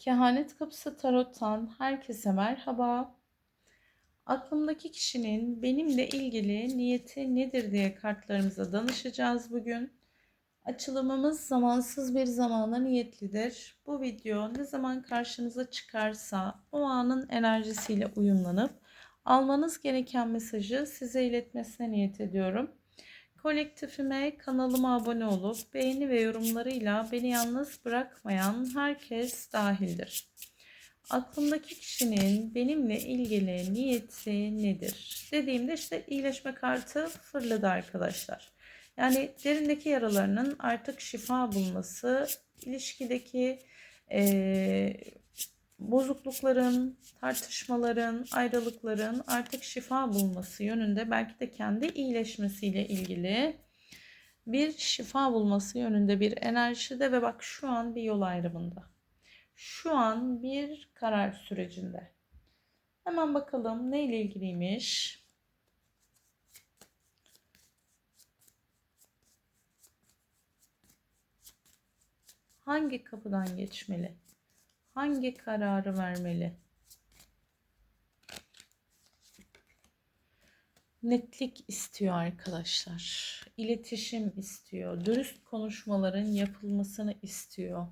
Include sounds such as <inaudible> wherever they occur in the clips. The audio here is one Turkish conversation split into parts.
Kehanet Kapısı Tarot'tan herkese merhaba. Aklımdaki kişinin benimle ilgili niyeti nedir diye kartlarımıza danışacağız bugün. Açılımımız zamansız bir zamana niyetlidir. Bu video ne zaman karşınıza çıkarsa o anın enerjisiyle uyumlanıp almanız gereken mesajı size iletmesine niyet ediyorum. Kolektifime, kanalıma abone olup beğeni ve yorumlarıyla beni yalnız bırakmayan herkes dahildir. Aklımdaki kişinin benimle ilgili niyeti nedir? Dediğimde işte iyileşme kartı fırladı arkadaşlar. Yani derindeki yaralarının artık şifa bulması, ilişkideki eee bozuklukların, tartışmaların, ayrılıkların artık şifa bulması yönünde belki de kendi iyileşmesiyle ilgili bir şifa bulması yönünde bir enerjide ve bak şu an bir yol ayrımında. Şu an bir karar sürecinde. Hemen bakalım neyle ilgiliymiş. Hangi kapıdan geçmeli? Hangi kararı vermeli? Netlik istiyor arkadaşlar. İletişim istiyor. Dürüst konuşmaların yapılmasını istiyor.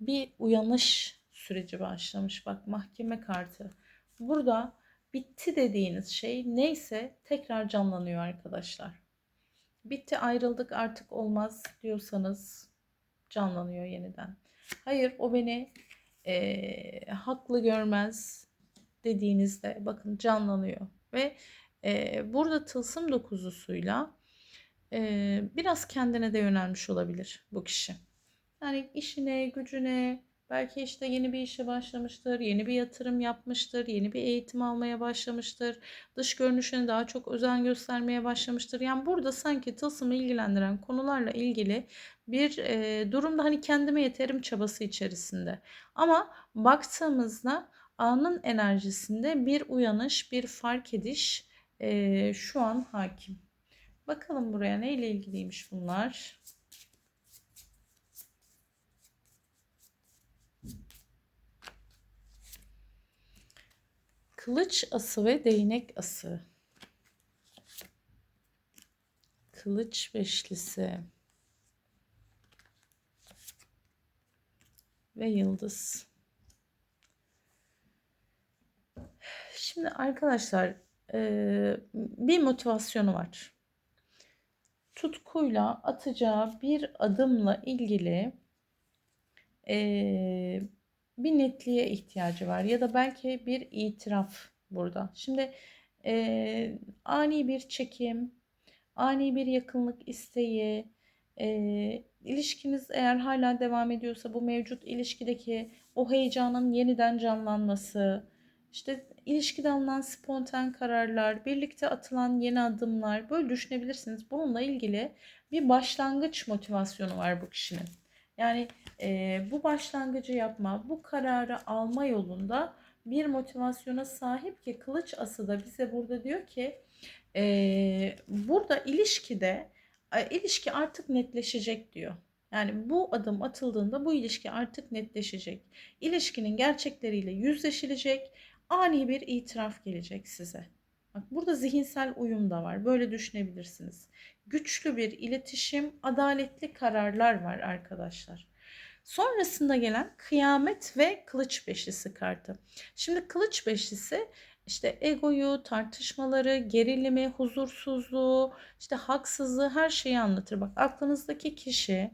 Bir uyanış süreci başlamış. Bak mahkeme kartı. Burada bitti dediğiniz şey neyse tekrar canlanıyor arkadaşlar. Bitti ayrıldık artık olmaz diyorsanız canlanıyor yeniden. Hayır o beni e, haklı görmez dediğinizde bakın canlanıyor ve e, burada tılsım dokuzusuyla e, biraz kendine de yönelmiş olabilir bu kişi. Yani işine, gücüne, belki işte yeni bir işe başlamıştır, yeni bir yatırım yapmıştır, yeni bir eğitim almaya başlamıştır, dış görünüşüne daha çok özen göstermeye başlamıştır. Yani burada sanki tılsımı ilgilendiren konularla ilgili bir e, durumda hani kendime yeterim çabası içerisinde. Ama baktığımızda anın enerjisinde bir uyanış, bir fark ediş e, şu an hakim. Bakalım buraya neyle ilgiliymiş bunlar. Kılıç ası ve değnek ası. Kılıç beşlisi. Ve yıldız. Şimdi arkadaşlar bir motivasyonu var. Tutkuyla atacağı bir adımla ilgili bir netliğe ihtiyacı var ya da belki bir itiraf burada. Şimdi e, ani bir çekim, ani bir yakınlık isteği, e, ilişkiniz eğer hala devam ediyorsa bu mevcut ilişkideki o heyecanın yeniden canlanması, işte ilişkide alınan spontan kararlar, birlikte atılan yeni adımlar böyle düşünebilirsiniz. Bununla ilgili bir başlangıç motivasyonu var bu kişinin. Yani e, bu başlangıcı yapma, bu kararı alma yolunda bir motivasyona sahip ki kılıç ası da bize burada diyor ki e, burada ilişkide ilişki artık netleşecek diyor. Yani bu adım atıldığında bu ilişki artık netleşecek. İlişkinin gerçekleriyle yüzleşilecek. Ani bir itiraf gelecek size. Bak burada zihinsel uyum da var. Böyle düşünebilirsiniz. Güçlü bir iletişim, adaletli kararlar var arkadaşlar. Sonrasında gelen kıyamet ve kılıç beşlisi kartı. Şimdi kılıç beşlisi işte egoyu, tartışmaları, gerilimi, huzursuzluğu, işte haksızlığı her şeyi anlatır. Bak aklınızdaki kişi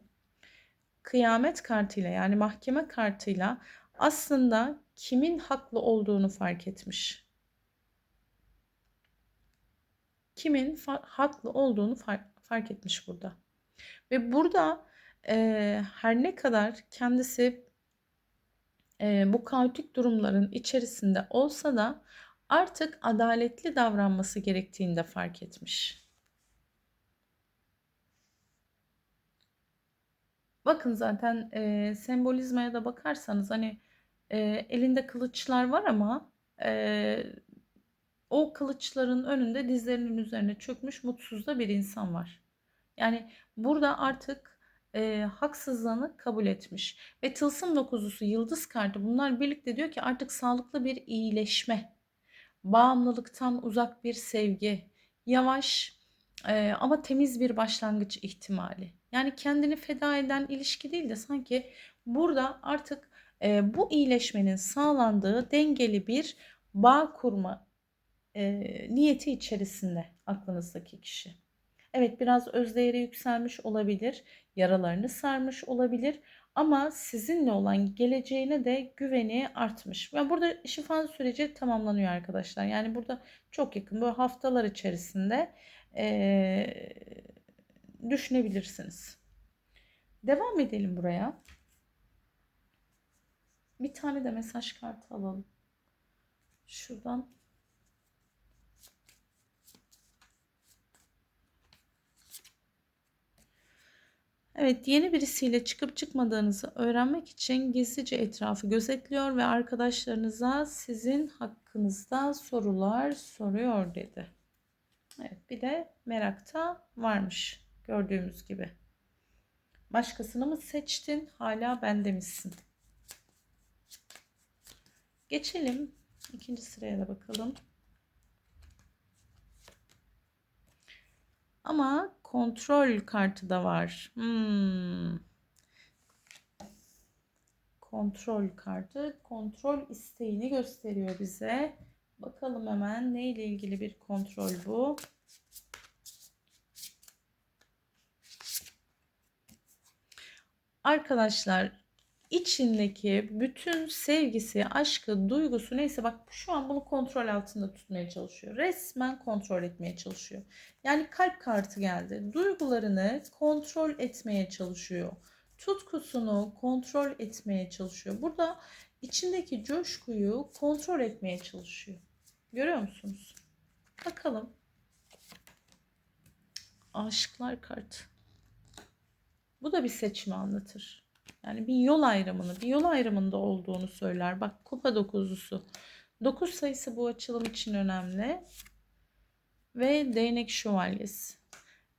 kıyamet kartıyla yani mahkeme kartıyla aslında kimin haklı olduğunu fark etmiş. Kimin haklı olduğunu fark, fark etmiş burada. Ve burada e, her ne kadar kendisi e, bu kaotik durumların içerisinde olsa da artık adaletli davranması gerektiğini de fark etmiş. Bakın zaten e, sembolizmaya da bakarsanız hani e, elinde kılıçlar var ama e, o kılıçların önünde dizlerinin üzerine çökmüş mutsuz da bir insan var. Yani burada artık e, haksızlığını kabul etmiş. Ve tılsım dokuzusu yıldız kartı bunlar birlikte diyor ki artık sağlıklı bir iyileşme, bağımlılıktan uzak bir sevgi, yavaş e, ama temiz bir başlangıç ihtimali. Yani kendini feda eden ilişki değil de sanki burada artık e, bu iyileşmenin sağlandığı dengeli bir bağ kurma e, niyeti içerisinde aklınızdaki kişi. Evet biraz özdeğeri yükselmiş olabilir, yaralarını sarmış olabilir ama sizinle olan geleceğine de güveni artmış. Ve burada şifa süreci tamamlanıyor arkadaşlar. Yani burada çok yakın böyle haftalar içerisinde e, düşünebilirsiniz. Devam edelim buraya. Bir tane de mesaj kartı alalım. Şuradan Evet, yeni birisiyle çıkıp çıkmadığınızı öğrenmek için gizlice etrafı gözetliyor ve arkadaşlarınıza sizin hakkınızda sorular soruyor dedi. Evet, bir de merakta varmış gördüğümüz gibi. Başkasını mı seçtin, hala bende misin? Geçelim ikinci sıraya da bakalım. Ama kontrol kartı da var. Hmm. Kontrol kartı kontrol isteğini gösteriyor bize. Bakalım hemen neyle ilgili bir kontrol bu. Arkadaşlar içindeki bütün sevgisi, aşkı, duygusu neyse bak şu an bunu kontrol altında tutmaya çalışıyor. Resmen kontrol etmeye çalışıyor. Yani kalp kartı geldi. Duygularını kontrol etmeye çalışıyor. Tutkusunu kontrol etmeye çalışıyor. Burada içindeki coşkuyu kontrol etmeye çalışıyor. Görüyor musunuz? Bakalım. Aşıklar kartı. Bu da bir seçimi anlatır. Yani bir yol ayrımını, bir yol ayrımında olduğunu söyler. Bak kupa dokuzlusu. Dokuz sayısı bu açılım için önemli. Ve değnek şövalyesi.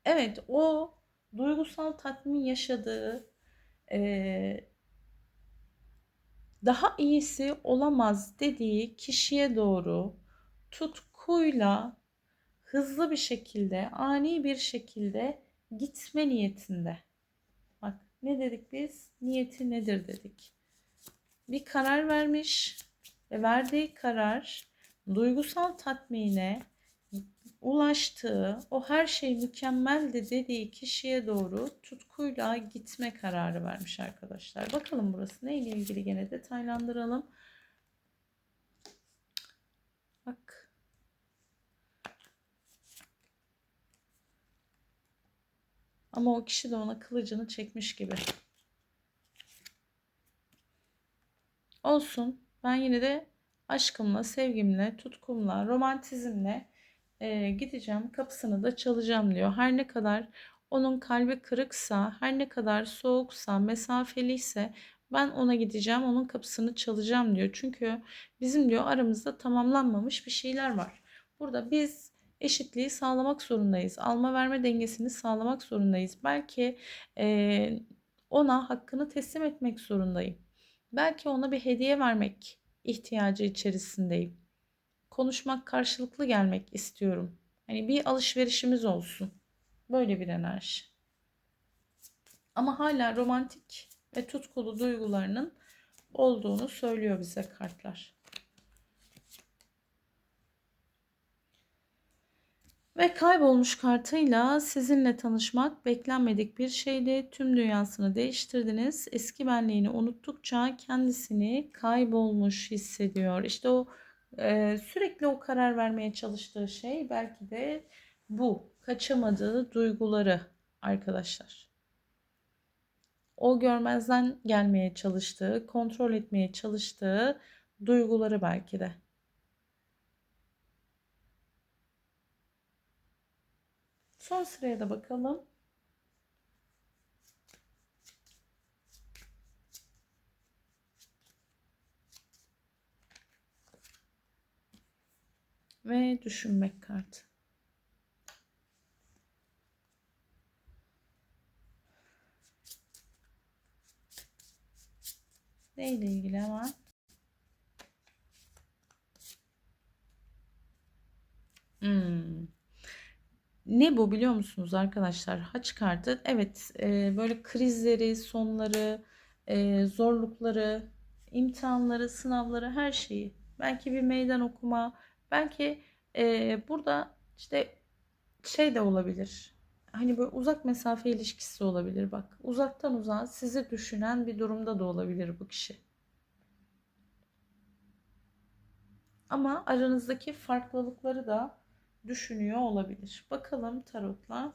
Evet o duygusal tatmin yaşadığı e, daha iyisi olamaz dediği kişiye doğru tutkuyla hızlı bir şekilde, ani bir şekilde gitme niyetinde. Ne dedik biz? Niyeti nedir dedik. Bir karar vermiş ve verdiği karar duygusal tatmine ulaştığı, o her şey mükemmeldi dediği kişiye doğru tutkuyla gitme kararı vermiş arkadaşlar. Bakalım burası neyle ilgili gene detaylandıralım. Bak. Ama o kişi de ona kılıcını çekmiş gibi. Olsun. Ben yine de aşkımla, sevgimle, tutkumla, romantizmle e, gideceğim. Kapısını da çalacağım diyor. Her ne kadar onun kalbi kırıksa, her ne kadar soğuksa, mesafeliyse ben ona gideceğim, onun kapısını çalacağım diyor. Çünkü bizim diyor aramızda tamamlanmamış bir şeyler var. Burada biz eşitliği sağlamak zorundayız. Alma verme dengesini sağlamak zorundayız. Belki e, ona hakkını teslim etmek zorundayım. Belki ona bir hediye vermek ihtiyacı içerisindeyim. Konuşmak, karşılıklı gelmek istiyorum. Hani bir alışverişimiz olsun. Böyle bir enerji. Ama hala romantik ve tutkulu duygularının olduğunu söylüyor bize kartlar. Ve kaybolmuş kartıyla sizinle tanışmak beklenmedik bir şeydi. Tüm dünyasını değiştirdiniz. Eski benliğini unuttukça kendisini kaybolmuş hissediyor. İşte o e, sürekli o karar vermeye çalıştığı şey belki de bu. Kaçamadığı duyguları arkadaşlar. O görmezden gelmeye çalıştığı, kontrol etmeye çalıştığı duyguları belki de. Son sıraya da bakalım. Ve düşünmek kartı. Neyle ilgili hemen? Hmm. Ne bu biliyor musunuz arkadaşlar? Haç kartı evet e, böyle krizleri, sonları, e, zorlukları, imtihanları, sınavları her şeyi. Belki bir meydan okuma, belki e, burada işte şey de olabilir. Hani böyle uzak mesafe ilişkisi olabilir bak. Uzaktan uzağa sizi düşünen bir durumda da olabilir bu kişi. Ama aranızdaki farklılıkları da düşünüyor olabilir. Bakalım tarotla.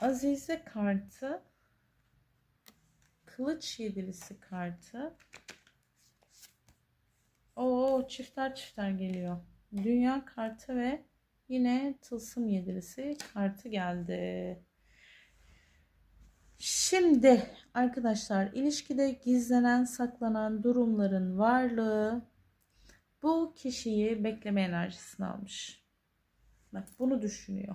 Azize kartı, kılıç yedilisi kartı. Oo çifter çifter geliyor. Dünya kartı ve yine tılsım yedilisi kartı geldi. Şimdi arkadaşlar ilişkide gizlenen saklanan durumların varlığı bu kişiyi bekleme enerjisini almış. Bak bunu düşünüyor.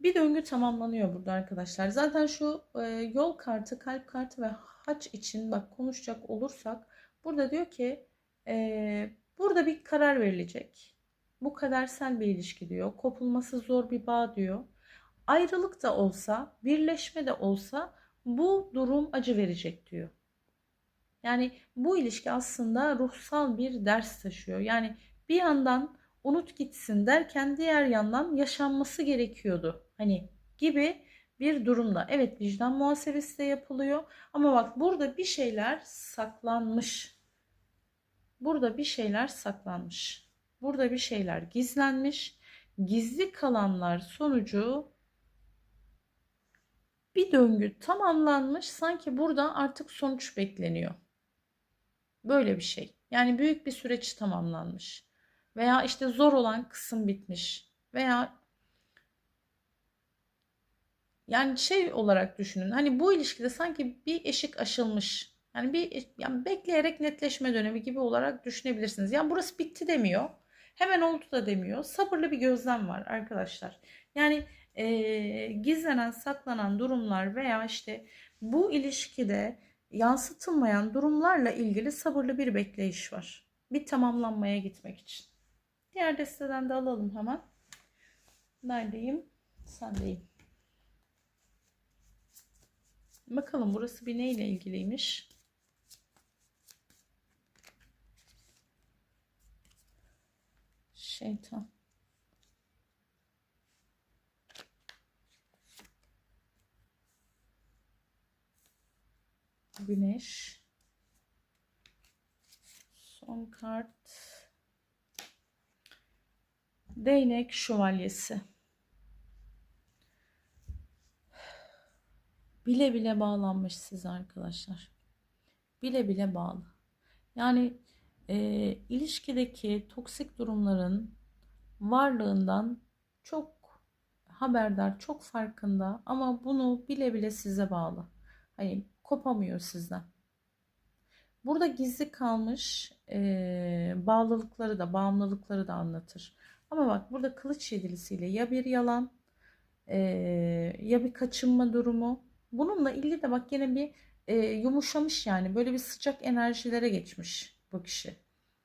Bir döngü tamamlanıyor burada arkadaşlar. Zaten şu e, yol kartı, kalp kartı ve haç için bak konuşacak olursak burada diyor ki e, burada bir karar verilecek. Bu kadersel bir ilişki diyor. Kopulması zor bir bağ diyor. Ayrılık da olsa, birleşme de olsa bu durum acı verecek diyor. Yani bu ilişki aslında ruhsal bir ders taşıyor. Yani bir yandan unut gitsin derken diğer yandan yaşanması gerekiyordu. Hani gibi bir durumda. Evet vicdan muhasebesi de yapılıyor. Ama bak burada bir şeyler saklanmış. Burada bir şeyler saklanmış. Burada bir şeyler gizlenmiş. Gizli kalanlar sonucu bir döngü tamamlanmış. Sanki burada artık sonuç bekleniyor. Böyle bir şey. Yani büyük bir süreç tamamlanmış. Veya işte zor olan kısım bitmiş. Veya yani şey olarak düşünün. Hani bu ilişkide sanki bir eşik aşılmış. Yani bir yani bekleyerek netleşme dönemi gibi olarak düşünebilirsiniz. Yani burası bitti demiyor. Hemen oldu da demiyor. Sabırlı bir gözlem var arkadaşlar. Yani e, gizlenen, saklanan durumlar veya işte bu ilişkide yansıtılmayan durumlarla ilgili sabırlı bir bekleyiş var. Bir tamamlanmaya gitmek için. Diğer desteden de alalım hemen. Neredeyim? Sendeyim. Bakalım burası bir neyle ilgiliymiş? Şeytan. Güneş. Son kart. Değnek şövalyesi. Bile bile bağlanmış size arkadaşlar. Bile bile bağlı. Yani e, ilişkideki toksik durumların varlığından çok haberdar, çok farkında ama bunu bile bile size bağlı. Hani kopamıyor sizden. Burada gizli kalmış e, bağlılıkları da, bağımlılıkları da anlatır. Ama bak burada kılıç yedilisiyle ya bir yalan e, ya bir kaçınma durumu. Bununla ilgili de bak yine bir e, yumuşamış yani böyle bir sıcak enerjilere geçmiş bu kişi.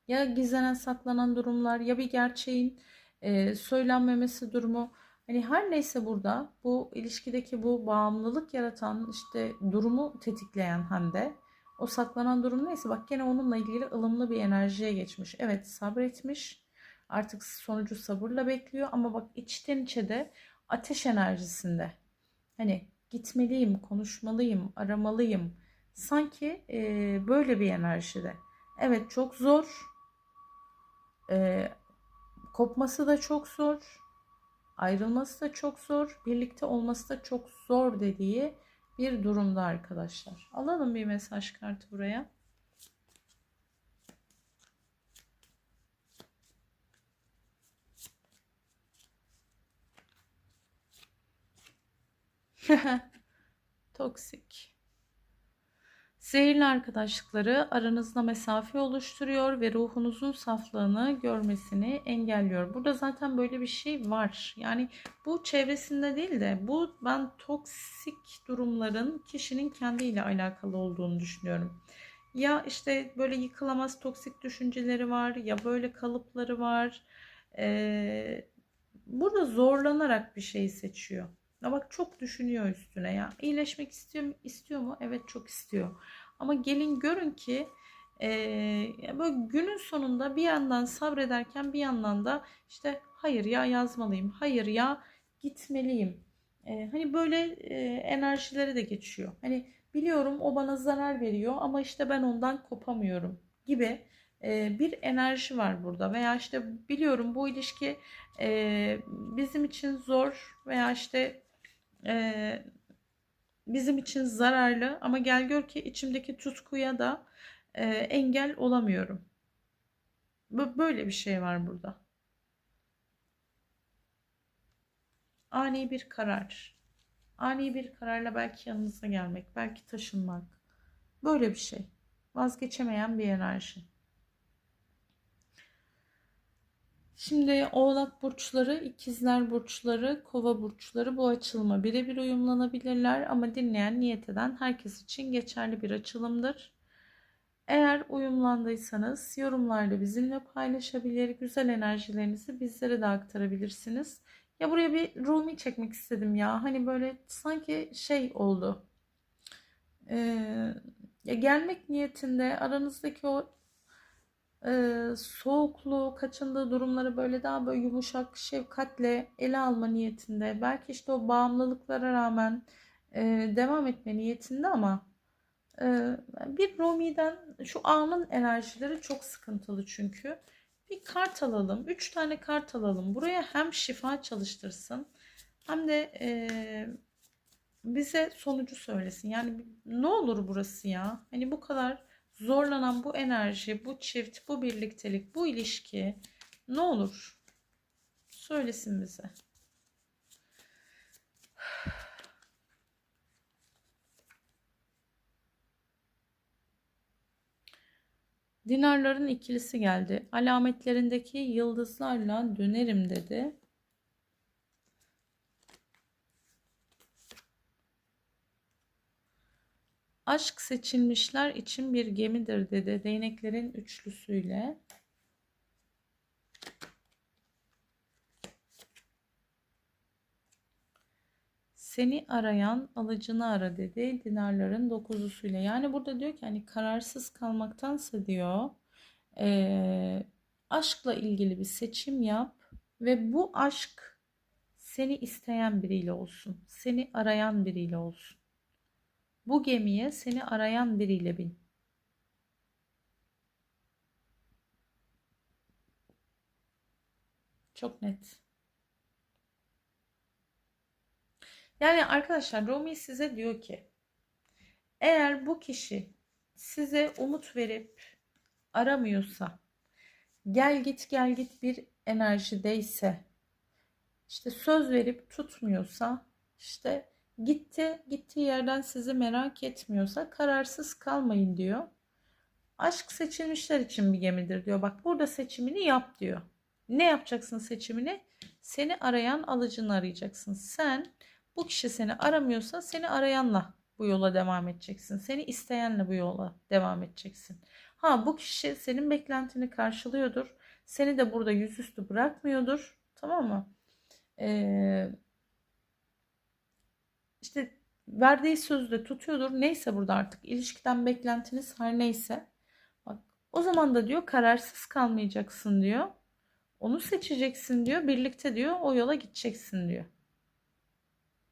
Ya gizlenen saklanan durumlar ya bir gerçeğin e, söylenmemesi durumu. Hani her neyse burada bu ilişkideki bu bağımlılık yaratan işte durumu tetikleyen hem de o saklanan durum neyse bak gene onunla ilgili ılımlı bir enerjiye geçmiş. Evet sabretmiş artık sonucu sabırla bekliyor ama bak içten içe de ateş enerjisinde. Hani gitmeliyim, konuşmalıyım, aramalıyım. Sanki e, böyle bir enerjide. Evet çok zor. E, kopması da çok zor. Ayrılması da çok zor. Birlikte olması da çok zor dediği bir durumda arkadaşlar. Alalım bir mesaj kartı buraya. <laughs> Toksik. Zehirli arkadaşlıkları aranızda mesafe oluşturuyor ve ruhunuzun saflığını görmesini engelliyor. Burada zaten böyle bir şey var. Yani bu çevresinde değil de bu ben toksik durumların kişinin kendiyle alakalı olduğunu düşünüyorum. Ya işte böyle yıkılamaz toksik düşünceleri var ya böyle kalıpları var. Ee, burada zorlanarak bir şey seçiyor. Ya bak çok düşünüyor üstüne ya. İyileşmek istiyor, istiyor mu? Evet çok istiyor. Ama gelin görün ki e, böyle günün sonunda bir yandan sabrederken bir yandan da işte hayır ya yazmalıyım. Hayır ya gitmeliyim. E, hani böyle e, enerjileri de geçiyor. Hani biliyorum o bana zarar veriyor ama işte ben ondan kopamıyorum gibi bir enerji var burada veya işte biliyorum bu ilişki bizim için zor veya işte e, bizim için zararlı ama gel gör ki içimdeki tutkuya da e, engel olamıyorum. Böyle bir şey var burada. Ani bir karar. Ani bir kararla belki yanınıza gelmek, belki taşınmak. Böyle bir şey. Vazgeçemeyen bir enerji. Şimdi oğlak burçları, ikizler burçları, kova burçları bu açılıma birebir uyumlanabilirler ama dinleyen niyet eden herkes için geçerli bir açılımdır. Eğer uyumlandıysanız yorumlarda bizimle paylaşabilir, güzel enerjilerinizi bizlere de aktarabilirsiniz. Ya buraya bir Rumi çekmek istedim ya. Hani böyle sanki şey oldu. Ee, ya gelmek niyetinde aranızdaki o e, soğukluğu, kaçındığı durumları böyle daha böyle yumuşak, şefkatle ele alma niyetinde. Belki işte o bağımlılıklara rağmen e, devam etme niyetinde ama e, bir Rumi'den şu anın enerjileri çok sıkıntılı çünkü. Bir kart alalım. Üç tane kart alalım. Buraya hem şifa çalıştırsın hem de e, bize sonucu söylesin. Yani ne olur burası ya? Hani bu kadar zorlanan bu enerji, bu çift, bu birliktelik, bu ilişki ne olur? Söylesin bize. <sighs> Dinarların ikilisi geldi. Alametlerindeki yıldızlarla dönerim dedi. Aşk seçilmişler için bir gemidir dedi değneklerin üçlüsüyle. Seni arayan alıcını ara dedi dinarların dokuzusuyla. Yani burada diyor ki hani kararsız kalmaktansa diyor e, aşkla ilgili bir seçim yap ve bu aşk seni isteyen biriyle olsun. Seni arayan biriyle olsun. Bu gemiye seni arayan biriyle bin. Çok net. Yani arkadaşlar Rumi size diyor ki eğer bu kişi size umut verip aramıyorsa gel git gel git bir enerjideyse işte söz verip tutmuyorsa işte Gitti, gittiği yerden sizi merak etmiyorsa kararsız kalmayın diyor. Aşk seçilmişler için bir gemidir diyor. Bak burada seçimini yap diyor. Ne yapacaksın seçimini? Seni arayan alıcını arayacaksın. Sen bu kişi seni aramıyorsa seni arayanla bu yola devam edeceksin. Seni isteyenle bu yola devam edeceksin. Ha bu kişi senin beklentini karşılıyordur. Seni de burada yüzüstü bırakmıyordur. Tamam mı? Ee, işte verdiği sözü tutuyordur. Neyse burada artık ilişkiden beklentiniz her neyse. Bak o zaman da diyor kararsız kalmayacaksın diyor. Onu seçeceksin diyor. Birlikte diyor o yola gideceksin diyor.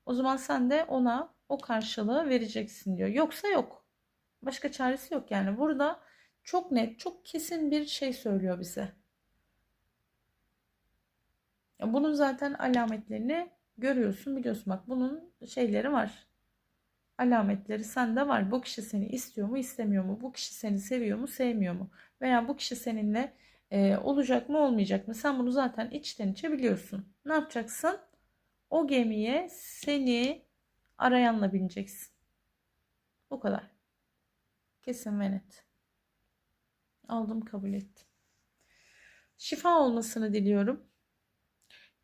O zaman sen de ona o karşılığı vereceksin diyor. Yoksa yok. Başka çaresi yok yani. Burada çok net, çok kesin bir şey söylüyor bize. Bunun zaten alametlerini görüyorsun biliyorsun bak bunun şeyleri var. Alametleri sende var. Bu kişi seni istiyor mu istemiyor mu? Bu kişi seni seviyor mu sevmiyor mu? Veya bu kişi seninle e, olacak mı olmayacak mı? Sen bunu zaten içten içe biliyorsun. Ne yapacaksın? O gemiye seni arayanla bineceksin. Bu kadar. Kesin ve net. Aldım kabul ettim. Şifa olmasını diliyorum.